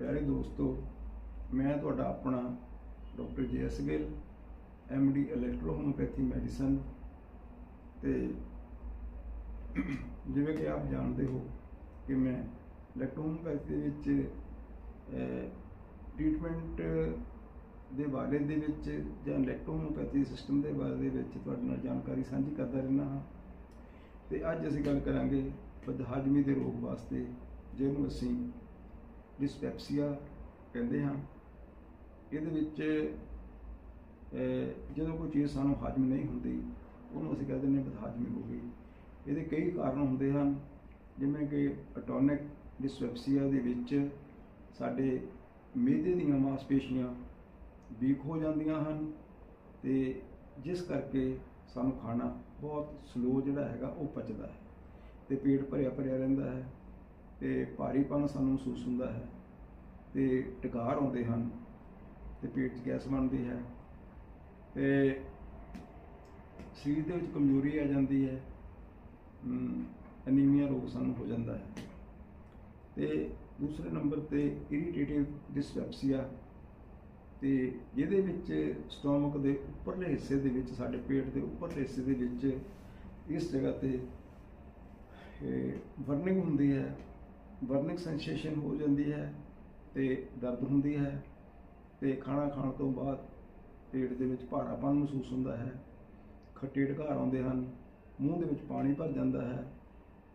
ਪਿਆਰੇ ਦੋਸਤੋ, ਮੈਂ ਤੁਹਾਡਾ ਆਪਣਾ doctor J S Gill D electro homeopathy medicine ਤੇ ਜਿਵੇਂ ਕਿ ਆਪ ਜਾਣਦੇ ਹੋ ਕਿ ਮੈਂ ਇਲੈਕਟ੍ਰੋ ਹੋਮੋਪੈਥੀ ਦੇ ਵਿੱਚ ਟ੍ਰੀਟਮੈਂਟ ਦੇ ਬਾਰੇ ਦੇ ਵਿੱਚ ਜਾਂ ਇਲੈਕਟ੍ਰੋ ਹੋਮੋਪੈਥੀ ਸਿਸਟਮ ਦੇ ਬਾਰੇ ਦੇ ਵਿੱਚ ਤੁਹਾਡੇ ਨਾਲ ਜਾਣਕਾਰੀ ਸਾਂਝੀ ਕਰਦਾ ਰਹਿਣਾ ਹਾਂ। ਤੇ ਅੱਜ ਅਸੀਂ ਗੱਲ ਕਰਾਂਗੇ ਬਦਹਾਜ਼ਮੀ ਦੇ ਰੋਗ ਵਾਸਤੇ, ਜਿਹਨੂੰ ਅਸੀਂ ਡਿਸਪੈਪਸੀਆ ਕਹਿੰਦੇ ਹਾਂ। ਇਹਦੇ ਵਿੱਚ ਜਦੋਂ ਕੋਈ ਚੀਜ਼ ਸਾਨੂੰ ਹਜਮ ਨਹੀਂ ਹੁੰਦੀ, ਉਹਨੂੰ ਅਸੀਂ ਕਹਿੰਦੇ ਨੇ ਬਦਹਾਜ਼ਮੀ ਹੋ ਗਈ। ਇਹਦੇ ਕਈ ਕਾਰਨ ਹੁੰਦੇ ਹਨ, ਜਿਵੇਂ ਕਿ ਅਟੋਨਿਕ ਡਿਸਪੈਪਸੀਆ ਦੇ ਵਿੱਚ ਸਾਡੇ ਮਿਹਦੇ ਦੀਆਂ ਮਾਸਪੇਸ਼ੀਆਂ ਵੀਕ ਹੋ ਜਾਂਦੀਆਂ ਹਨ ਤੇ ਜਿਸ ਕਰਕੇ ਸਾਨੂੰ ਖਾਣਾ ਬਹੁਤ ਸਲੋ ਜਿਹੜਾ ਹੈਗਾ ਉਹ ਪਚਦਾ ਹੈ ਤੇ ਪੇਟ ਭਰਿਆ ਭਰਿਆ ਰਹਿੰਦਾ ਹੈ। ਤੇ ਭਾਰੀਪਨ ਸਾਨੂੰ ਮਹਿਸੂਸ ਹੁੰਦਾ ਹੈ ਤੇ ਟਿਕਾਰ ਆਉਂਦੇ ਹਨ ਤੇ ਪੇਟ 'ਚ ਗੈਸ ਬਣਦੀ ਹੈ ਤੇ ਸਰੀਰ ਦੇ ਵਿੱਚ ਕਮਜ਼ੋਰੀ ਆ ਜਾਂਦੀ ਹੈ ਅਨੀਮੀਆ ਰੋਗ ਸਾਨੂੰ ਹੋ ਜਾਂਦਾ ਹੈ। ਤੇ ਦੂਸਰੇ ਨੰਬਰ ਤੇ ਇਰੀਟੇਟਿਵ ਡਿਸਪੈਪਸੀਆ ਤੇ ਜਿਹਦੇ ਵਿੱਚ ਸਟੋਮਕ ਦੇ ਉੱਪਰਲੇ ਹਿੱਸੇ ਦੇ ਵਿੱਚ, ਸਾਡੇ ਪੇਟ ਦੇ ਉੱਪਰਲੇ ਹਿੱਸੇ ਦੇ ਵਿੱਚ ਇਸ ਜਗ੍ਹਾ ਤੇ ਵਰਨਿੰਗ ਹੁੰਦੀ ਹੈ ਬਰਨਿੰਗ ਸੈਂਸੇਸ਼ਨ ਹੋ ਜਾਂਦੀ ਹੈ ਤੇ ਦਰਦ ਹੁੰਦੀ ਹੈ ਤੇ ਖਾਣਾ ਖਾਣ ਤੋਂ ਬਾਅਦ ਪੇਟ ਦੇ ਵਿੱਚ ਭਾਰਾਪਨ ਮਹਿਸੂਸ ਹੁੰਦਾ ਹੈ। ਖੱਟੇ ਢਕਾਰ ਆਉਂਦੇ ਹਨ, ਮੂੰਹ ਦੇ ਵਿੱਚ ਪਾਣੀ ਭਰ ਜਾਂਦਾ ਹੈ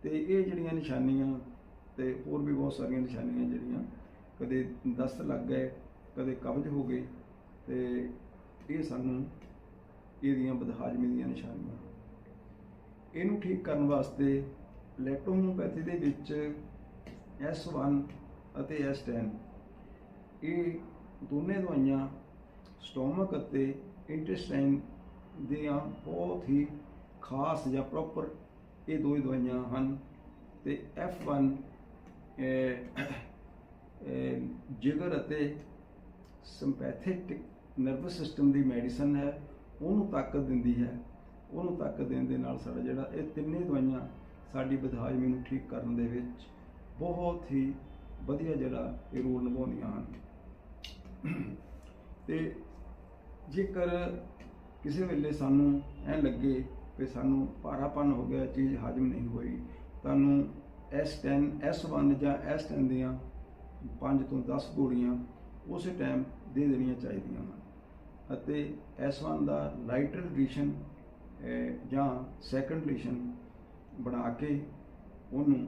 ਤੇ ਇਹ ਜਿਹੜੀਆਂ ਨਿਸ਼ਾਨੀਆਂ ਤੇ ਹੋਰ ਵੀ ਬਹੁਤ ਸਾਰੀਆਂ ਨਿਸ਼ਾਨੀਆਂ ਜਿਹੜੀਆਂ ਕਦੇ ਦਸਤ ਲੱਗ ਗਏ, ਕਦੇ ਕਬਜ਼ ਹੋ ਗਈ ਤੇ ਇਹ ਸਾਨੂੰ ਇਹਦੀਆਂ ਬਦਹਾਜ਼ਮੀ ਦੀਆਂ ਨਿਸ਼ਾਨੀਆਂ। ਇਹਨੂੰ ਠੀਕ ਕਰਨ ਵਾਸਤੇ ਇਲੈਕਟ੍ਰੋਹੋਮੋਪੈਥੀ ਦੇ ਵਿੱਚ S1 ਅਤੇ S10 ਇਹ ਦੋਨੇ ਦਵਾਈਆਂ ਸਟੋਮਕ ਅਤੇ ਇੰਟੈਸਟਾਈਨ ਦੀਆਂ ਬਹੁਤ ਹੀ ਖਾਸ ਜਾਂ ਪ੍ਰੋਪਰ ਇਹ ਦੋ ਦਵਾਈਆਂ ਹਨ ਤੇ F1 ਅਹ, ਜਿਗਰ ਅਤੇ ਸਿੰਪੈਥਿਕ ਨਰਵਸ ਸਿਸਟਮ ਦੀ ਮੈਡੀਸਨ ਹੈ ਉਹਨੂੰ ਤਾਕਤ ਦਿੰਦੀ ਹੈ। ਉਹਨੂੰ ਤਾਕਤ ਦੇਣ ਦੇ ਨਾਲ ਸਾਡਾ ਜਿਹੜਾ ਇਹ ਤਿੰਨੇ ਦਵਾਈਆਂ ਸਾਡੀ ਬਦਹਾਜ਼ਮੀ ਨੂੰ ਠੀਕ ਕਰਨ ਦੇ ਵਿੱਚ ਬਹੁਤ ਹੀ ਵਧੀਆ ਜਿਹੜਾ ਇਹ ਰੋਲ ਨਿਭਾਉਂਦੀਆਂ ਹਨ। ਤੇ ਜੇਕਰ ਕਿਸੇ ਵੇਲੇ ਸਾਨੂੰ ਐ ਲੱਗੇ ਕਿ ਸਾਨੂੰ ਭਾਰਾਪਨ ਹੋ ਗਿਆ, ਚੀਜ਼ ਹਾਜ਼ਮ ਨਹੀਂ ਹੋਈ ਤੁਹਾਨੂੰ S10 S1 ਜਾਂ S10 ਦੀਆਂ 5 ਤੋਂ 10 ਗੋਲੀਆਂ ਉਸੇ ਟਾਈਮ ਦੇ ਦੇਣੀਆਂ ਚਾਹੀਦੀਆਂ ਹਨ। ਅਤੇ S1 ਦਾ ਲਾਈਟਰ ਐਡੀਸ਼ਨ ਜਾਂ ਸੈਕੰਡ ਐਡੀਸ਼ਨ ਬਣਾ ਕੇ ਉਹਨੂੰ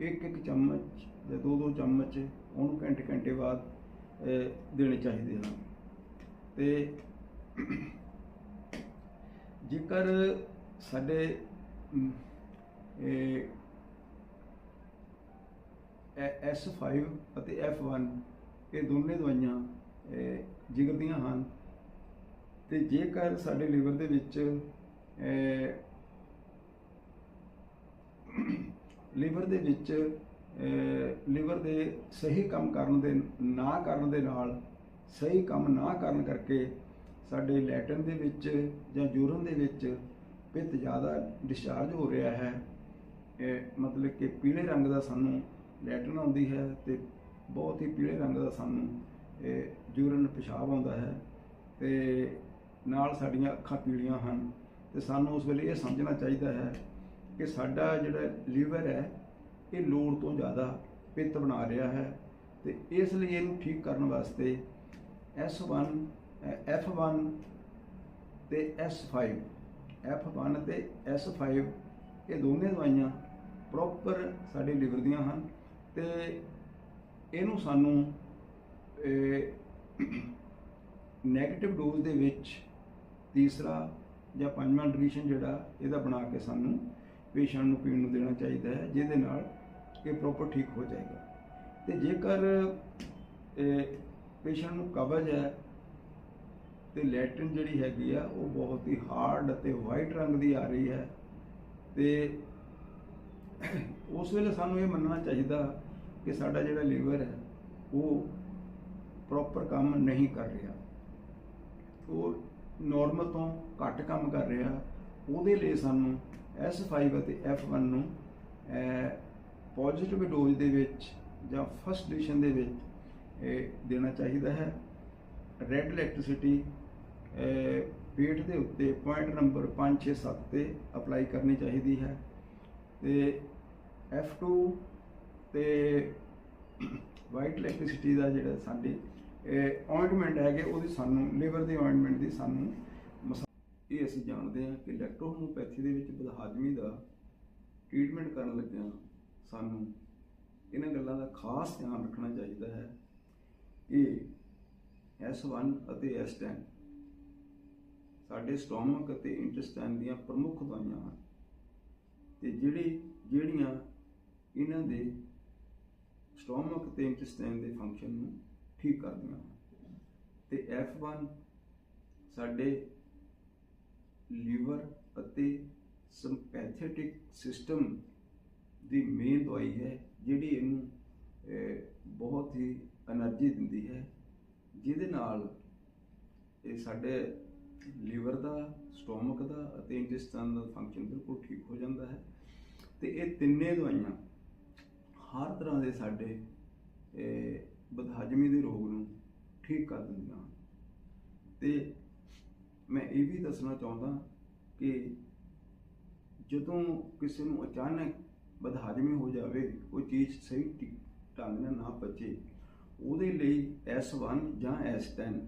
ਇੱਕ ਇੱਕ ਚਮਚ ਜਾਂ ਦੋ ਦੋ ਚਮਚ ਉਹਨੂੰ ਘੰਟੇ ਘੰਟੇ ਬਾਅਦ ਦੇਣੇ ਚਾਹੀਦੇ ਹਨ। ਤੇ ਜੇਕਰ ਸਾਡੇ ਅਮ, ਇਹ S5 ਅਤੇ F1 ਇਹ ਦੋਨੇ ਦਵਾਈਆਂ ਅਹ, ਜਿਗਰ ਦੀਆਂ ਹਨ। ਤੇ ਜੇਕਰ ਸਾਡੇ ਲਿਵਰ ਦੇ ਵਿੱਚ ਲੀਵਰ ਦੇ ਵਿੱਚ ਲੀਵਰ ਦੇ ਸਹੀ ਕੰਮ ਕਰਨ ਦੇ, ਨਾ ਕਰਨ ਦੇ ਨਾਲ, ਸਹੀ ਕੰਮ ਨਾ ਕਰਨ ਕਰਕੇ ਸਾਡੇ ਲੈਟਨ ਦੇ ਵਿੱਚ ਜਾਂ ਯੂਰਨ ਦੇ ਵਿੱਚ ਪਿੱਤ ਜ਼ਿਆਦਾ ਡਿਸਚਾਰਜ ਹੋ ਰਿਹਾ ਹੈ। ਇਹ ਮਤਲਬ ਕਿ ਪੀਲੇ ਰੰਗ ਦਾ ਸਾਨੂੰ ਲੈਟਨ ਆਉਂਦੀ ਹੈ ਤੇ ਬਹੁਤ ਹੀ ਪੀਲੇ ਰੰਗ ਦਾ ਸਾਨੂੰ, ਇਹ ਯੂਰਨ ਪਿਸ਼ਾਬ ਆਉਂਦਾ ਹੈ ਤੇ ਨਾਲ ਸਾਡੀਆਂ ਅੱਖਾਂ ਪੀਲੀਆਂ ਹਨ ਤੇ ਸਾਨੂੰ ਉਸ ਵੇਲੇ ਇਹ ਸਮਝਣਾ ਚਾਹੀਦਾ ਹੈ ਕਿ ਸਾਡਾ ਜਿਹੜਾ ਲੀਵਰ ਹੈ ਇਹ ਲੋੜ ਤੋਂ ਜ਼ਿਆਦਾ ਪਿੱਤ ਬਣਾ ਰਿਹਾ ਹੈ ਤੇ ਇਸ ਲਈ ਇਹਨੂੰ ਠੀਕ ਕਰਨ ਵਾਸਤੇ S1 ਅ, F1 ਤੇ S5 F1 ਤੇ S5 ਇਹ ਦੋਨੇ ਦਵਾਈਆਂ ਪ੍ਰੋਪਰ ਸਾਡੇ ਲੀਵਰ ਦੀਆਂ ਹਨ ਤੇ ਇਹਨੂੰ ਸਾਨੂੰ ਨੈਗੇਟਿਵ ਡੋਜ਼ ਦੇ ਵਿੱਚ ਤੀਸਰਾ ਜਾਂ ਪੰਜਵਾਂ ਡਿਵੀਜ਼ਨ ਜਿਹੜਾ ਇਹਦਾ ਬਣਾ ਕੇ ਸਾਨੂੰ ਪੇਸ਼ੈਂਟ ਨੂੰ ਪੀਣ ਨੂੰ ਦੇਣਾ ਚਾਹੀਦਾ ਹੈ, ਜਿਹਦੇ ਨਾਲ ਇਹ ਪ੍ਰੋਪਰ ਠੀਕ ਹੋ ਜਾਏਗਾ। ਤੇ ਜੇਕਰ ਪੇਸ਼ੈਂਟ ਨੂੰ ਕਬਜ਼ ਹੈ, ਤੇ ਲੈਟਰਨ ਜਿਹੜੀ ਹੈਗੀ ਆ, ਉਹ ਬਹੁਤ ਹੀ ਹਾਰਡ ਅਤੇ ਵਾਈਟ ਰੰਗ ਦੀ ਆ ਰਹੀ ਹੈ, ਤੇ ਉਸ ਵੇਲੇ ਸਾਨੂੰ ਇਹ ਮੰਨਣਾ ਚਾਹੀਦਾ ਕਿ ਸਾਡਾ ਜਿਹੜਾ ਲੀਵਰ ਹੈ, ਉਹ ਪ੍ਰੋਪਰ ਕੰਮ ਨਹੀਂ ਕਰ ਰਿਹਾ। ਉਹ ਨਾਰਮਲ ਤੋਂ ਘੱਟ ਕੰਮ ਕਰ ਰਿਹਾ। ਉਹਦੇ ਲਈ ਸਾਨੂੰ S5 ਅਤੇ F1 ਨੂੰ ਪੋਜ਼ਿਟਿਵ ਡੋਜ਼ ਦੇ ਵਿੱਚ ਜਾਂ ਫਸਟ ਡਿਸ਼ਨ ਦੇ ਵਿੱਚ, ਇਹ ਦੇਣਾ ਚਾਹੀਦਾ ਹੈ। ਰੈੱਡ ਇਲੈਕਟ੍ਰਿਸਿਟੀ ਪੇਟ ਦੇ ਉੱਤੇ ਪੁਆਇੰਟ ਨੰਬਰ 5 6 7 ਤੇ ਅਪਲਾਈ ਕਰਨੀ ਚਾਹੀਦੀ ਹੈ। ਤੇ F2 ਤੇ ਵਾਈਟ ਇਲੈਕਟ੍ਰਿਸਿਟੀ ਦਾ ਜਿਹੜਾ ਸਾਡੇ ਅਪਾਇੰਟਮੈਂਟ ਹੈਗੇ, ਉਹਦੀ ਸਾਨੂੰ ਲਿਵਰ ਦੇ ਅਪਾਇੰਟਮੈਂਟ ਦੀ ਸਾਨੂੰ ਇਹ ਅਸੀਂ ਜਾਣਦੇ ਹਾਂ ਕਿ ਇਲੈਕਟ੍ਰੋਹੋਮੋਪੈਥੀ ਦੇ ਵਿੱਚ ਬਦਹਾਜ਼ਮੀ ਦਾ ਟ੍ਰੀਟਮੈਂਟ ਕਰਨ ਲੱਗਿਆਂ ਸਾਨੂੰ ਇਹਨਾਂ ਗੱਲਾਂ ਦਾ ਖਾਸ ਧਿਆਨ ਰੱਖਣਾ ਚਾਹੀਦਾ ਹੈ। ਕਿ S1 ਅਤੇ S10 ਸਾਡੇ ਸਟੋਮਕ ਅਤੇ ਇੰਟੈਸਟਾਈਨ ਦੀਆਂ ਪ੍ਰਮੁੱਖ ਦਵਾਈਆਂ ਹਨ ਤੇ ਜਿਹੜੀ, ਜਿਹੜੀਆਂ ਇਹਨਾਂ ਦੇ ਸਟੋਮਕ ਤੇ ਇੰਟੈਸਟਾਈਨ ਦੇ ਫੰਕਸ਼ਨ ਨੂੰ ਠੀਕ ਕਰਦੀਆਂ ਹਨ। ਤੇ F1 ਸਾਡੇ ਲੀਵਰ ਅਤੇ ਸਿੰਪੈਥੈਟਿਕ ਸਿਸਟਮ ਦੀ ਮੇਨ ਦਵਾਈ ਹੈ, ਜਿਹੜੀ ਇਹਨੂੰ ਬਹੁਤ ਹੀ એનર્ਜੀ ਦਿੰਦੀ ਹੈ। ਜਿਹਦੇ ਨਾਲ ਇਹ ਸਾਡੇ ਲੀਵਰ ਦਾ, ਸਟੋਮਕ ਦਾ ਅਤੇ ਇੰਟੈਸਟਾਈਨ ਦਾ ਫੰਕਸ਼ਨ ਬਿਲਕੁਲ ਠੀਕ ਹੋ ਜਾਂਦਾ ਹੈ। ਤੇ ਇਹ ਤਿੰਨੇ ਦਵਾਈਆਂ ਹਰ ਤਰ੍ਹਾਂ ਦੇ ਸਾਡੇ ਬਦਹਾਜਮੀ ਦੇ ਰੋਗ ਨੂੰ ਠੀਕ ਕਰ ਦਿੰਦੀਆਂ ਤੇ ਮੈਂ ਇਹ ਵੀ ਦੱਸਣਾ ਚਾਹੁੰਦਾ ਕਿ ਜਦੋਂ ਕਿਸੇ ਨੂੰ ਅਚਾਨਕ ਬਦਹਾਜ਼ਮੀ ਹੋ ਜਾਵੇ, ਕੋਈ ਚੀਜ਼ ਸਹੀ ਢੰਗ ਨਾਲ ਨਾ ਪਚੇ, ਉਹਦੇ ਲਈ S1 ਜਾਂ S10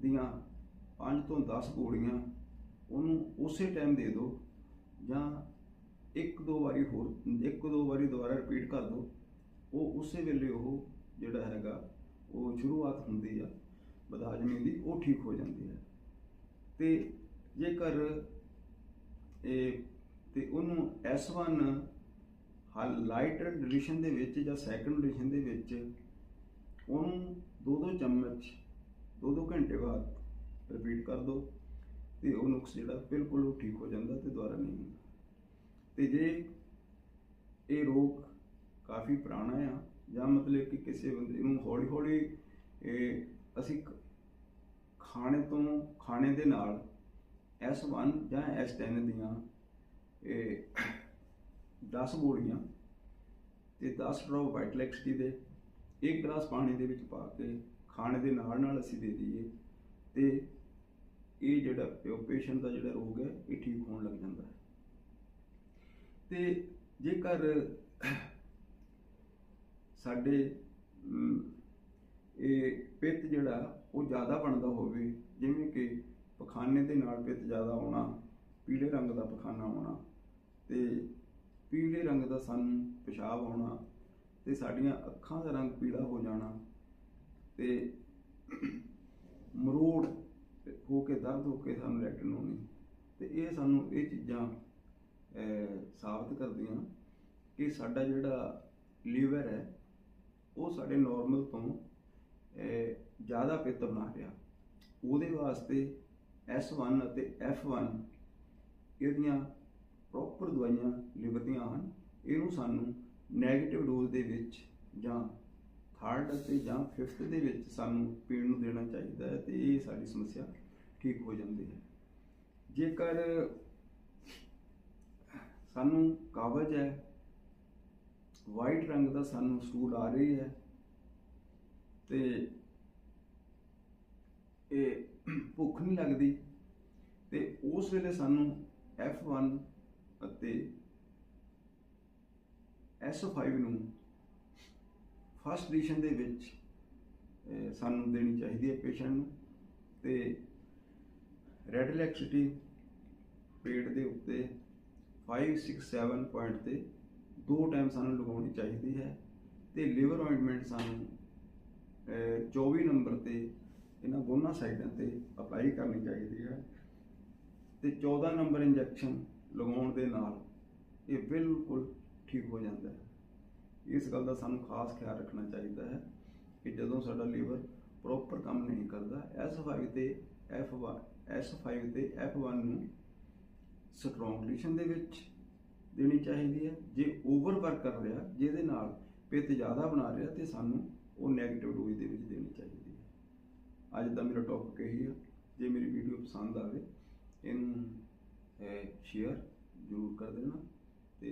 ਦੀਆਂ 5 ਤੋਂ 10 ਗੋਲੀਆਂ ਉਹਨੂੰ ਉਸੇ ਟਾਈਮ ਦੇ ਦਿਓ ਜਾਂ ਇੱਕ ਦੋ ਵਾਰੀ ਹੋਰ, ਇੱਕ ਦੋ ਵਾਰੀ ਦੁਬਾਰਾ ਰਿਪੀਟ ਕਰ ਦਿਓ। ਉਹ ਉਸੇ ਵੇਲੇ ਉਹ ਜਿਹੜਾ ਹੈਗਾ, ਉਹ ਸ਼ੁਰੂਆਤ ਹੁੰਦੀ ਆ, ਬਦਹਾਜ਼ਮੀ ਦੀ, ਉਹ ਠੀਕ ਹੋ ਜਾਂਦੀ ਹੈ। ਤੇ ਜੇਕਰ ਇਹ ਤੇ ਉਹਨੂੰ S1 ਹਲ ਲਾਈਟ ਡਿਲੀਸ਼ਨ ਦੇ ਵਿੱਚ ਜਾਂ ਸੈਕੰਡ ਡਿਲੀਸ਼ਨ ਦੇ ਵਿੱਚ ਉਹਨੂੰ ਦੋ ਦੋ ਚਮਚ, ਦੋ ਦੋ ਘੰਟੇ ਬਾਅਦ ਰਿਪੀਟ ਕਰ ਦਿਓ ਤੇ ਉਹ ਨੁਕਸ ਜਿਹੜਾ ਬਿਲਕੁਲ ਉਹ ਠੀਕ ਹੋ ਜਾਂਦਾ ਤੇ ਦੁਬਾਰਾ ਨਹੀਂ ਹੁੰਦਾ। ਤੇ ਜੇ ਇਹ ਰੋਗ ਕਾਫੀ ਪੁਰਾਣਾ ਆ ਜਾਂ ਮਤਲਬ ਕਿ ਕਿਸੇ ਬੰਦੇ ਨੂੰ ਹੌਲੀ ਹੌਲੀ ਇਹ ਅਸੀਂ ਖ- ਖਾਣੇ ਤੋਂ, ਖਾਣੇ ਦੇ ਨਾਲ S1 ਜਾਂ S10 ਦੀਆਂ, ਇਹ 10 ਗੋਲੀਆਂ ਤੇ 10 ਡ੍ਰੌਪ ਵਾਈਟ ਲੈਕਸਟੀ ਦੇ ਇੱਕ ਗਲਾਸ ਪਾਣੀ ਦੇ ਵਿੱਚ ਪਾ ਕੇ ਖਾਣੇ ਦੇ ਨਾਲ ਨਾਲ ਅਸੀਂ ਦੇ ਦਈਏ ਤੇ ਇਹ ਜਿਹੜਾ ਪੇਸ਼ੈਂਟ ਦਾ ਜਿਹੜਾ ਰੋਗ ਹੈ, ਇਹ ਠੀਕ ਹੋਣ ਲੱਗ ਜਾਂਦਾ ਹੈ। ਤੇ ਜੇਕਰ ਸਾਡੇ ਇਹ ਪਿੱਤ ਜਿਹੜਾ ਉਹ ਜ਼ਿਆਦਾ ਬਣਦਾ ਹੋਵੇ, ਜਿਵੇਂ ਕਿ ਪਖਾਨੇ ਦੇ ਨਾਲ ਪਿੱਤ ਜ਼ਿਆਦਾ ਆਉਣਾ, ਪੀਲੇ ਰੰਗ ਦਾ ਪਖਾਨਾ ਆਉਣਾ ਤੇ ਪੀਲੇ ਰੰਗ ਦਾ ਸਾਨੂੰ ਪਿਸ਼ਾਬ ਆਉਣਾ ਤੇ ਸਾਡੀਆਂ ਅੱਖਾਂ ਦਾ ਰੰਗ ਪੀਲਾ ਹੋ ਜਾਣਾ ਤੇ ਮਰੋੜ ਹੋ ਕੇ ਦਰਦ ਹੋ ਕੇ ਸਾਨੂੰ ਲੈਟਰਨ ਹੋਣੀ ਤੇ ਇਹ ਸਾਨੂੰ ਇਹ ਚੀਜ਼ਾਂ ਸਾਬਤ ਕਰਦੀਆਂ ਕਿ ਸਾਡਾ ਜਿਹੜਾ ਲੀਵਰ ਹੈ, ਉਹ ਸਾਡੇ ਨਾਰਮਲ ਤੋਂ ਜ਼ਿਆਦਾ ਪਿੱਤ ਬਣਾ ਰਿਹਾ। ਉਹਦੇ ਵਾਸਤੇ S1 ਅਤੇ F1 ਇਹਦੀਆਂ ਪ੍ਰੋਪਰ ਦਵਾਈਆਂ ਲਿਵਰ ਹਨ। ਇਹਨੂੰ ਸਾਨੂੰ 네ਗੇਟਿਵ ਡੋਜ਼ ਦੇ ਵਿੱਚ ਜਾਂ ਥਰਡ ਅਤੇ ਜਾਂ ਫਿਫਥ ਦੇ ਵਿੱਚ ਸਾਨੂੰ ਪੀਣ ਨੂੰ ਦੇਣਾ ਚਾਹੀਦਾ ਹੈ ਤੇ ਇਹ ਸਾਡੀ ਸਮੱਸਿਆ ਠੀਕ ਹੋ ਜਾਂਦੀ ਹੈ। ਜੇਕਰ ਸਾਨੂੰ ਕਾਬਜ ਹੈ ਵਾਈਟ ਰੰਗ ਦਾ ਸਾਨੂੰ ਸਟੂਲ ਆ ਰਹੀ ਹੈ ਤੇ ਇਹ ਭੁੱਖ ਨਹੀਂ ਲੱਗਦੀ। ਤੇ ਉਸ ਵੇਲੇ ਸਾਨੂੰ F1 ਅਤੇ S5 ਨੂੰ ਫਸਟ ਡਿਸ਼ਨ ਦੇ ਵਿੱਚ ਸਾਨੂੰ ਦੇਣੀ ਚਾਹੀਦੀ ਹੈ ਪੇਸ਼ੈਂਟ ਨੂੰ। ਤੇ ਰੈਡ ਇਲੈਕਟ੍ਰਿਸਿਟੀ ਪੇਟ ਦੇ ਉੱਤੇ 5 6 7 ਪੁਆਇੰਟ ਤੇ ਦੋ ਟਾਈਮ ਸਾਨੂੰ ਲਗਾਉਣੀ ਚਾਹੀਦੀ ਹੈ। ਤੇ ਲਿਵਰ ਆਇੰਟਮੈਂਟ ਸਾਨੂੰ 24 ਨੰਬਰ ਤੇ ਇਹਨਾਂ ਦੋਨਾਂ ਸਾਈਡਾਂ ਤੇ ਅਪਲਾਈ ਕਰਨੀ ਚਾਹੀਦੀ ਹੈ ਤੇ 14 ਨੰਬਰ ਇੰਜੈਕਸ਼ਨ ਲਗਾਉਣ ਦੇ ਨਾਲ ਇਹ ਬਿਲਕੁਲ ਠੀਕ ਹੋ ਜਾਂਦਾ ਹੈ। ਇਸ ਗੱਲ ਦਾ ਸਾਨੂੰ ਖਾਸ ਖਿਆਲ ਰੱਖਣਾ ਚਾਹੀਦਾ ਹੈ ਕਿ ਜਦੋਂ ਸਾਡਾ ਲੀਵਰ ਪ੍ਰੋਪਰ ਕੰਮ ਨਹੀਂ ਕਰਦਾ S5 ਤੇ F1 S5 ਤੇ F1 ਨੂੰ ਸਟਰੋਂਗ ਕੰਡੀਸ਼ਨ ਦੇ ਵਿੱਚ ਦੇਣੀ ਚਾਹੀਦੀ ਹੈ। ਜੇ ਓਵਰ ਵਰਕ ਕਰ ਰਿਹਾ, ਜਿਹਦੇ ਨਾਲ ਪਿੱਤ ਜ਼ਿਆਦਾ ਬਣਾ ਰਿਹਾ ਤੇ ਸਾਨੂੰ ਉਹ 네ਗੇਟਿਵ ਡੋਜ਼ ਦੇ ਵਿੱਚ ਦੇਣੀ ਚਾਹੀਦੀ ਹੈ। ਅੱਜ ਦਾ ਮੇਰਾ ਟੌਪਿਕ ਇਹੀ ਹੈ ਜੇ ਮੇਰੀ ਵੀਡੀਓ ਪਸੰਦ ਆਵੇ, ਇਹਨੂੰ ਸ਼ੇਅਰ ਜ਼ਰੂਰ ਕਰ ਦੇਣਾ ਤੇ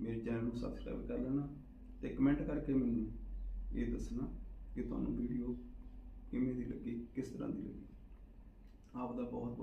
ਮੇਰੇ ਚੈਨਲ ਨੂੰ ਸਬਸਕ੍ਰਾਈਬ ਕਰ ਲੈਣਾ ਤੇ ਕਮੈਂਟ ਕਰਕੇ ਮੈਨੂੰ ਇਹ ਦੱਸਣਾ ਕਿ ਤੁਹਾਨੂੰ ਵੀਡੀਓ ਕਿਵੇਂ ਦੀ ਲੱਗੀ, ਕਿਸ ਤਰ੍ਹਾਂ ਦੀ ਲੱਗੀ। ਆਪ ਦਾ ਬਹੁਤ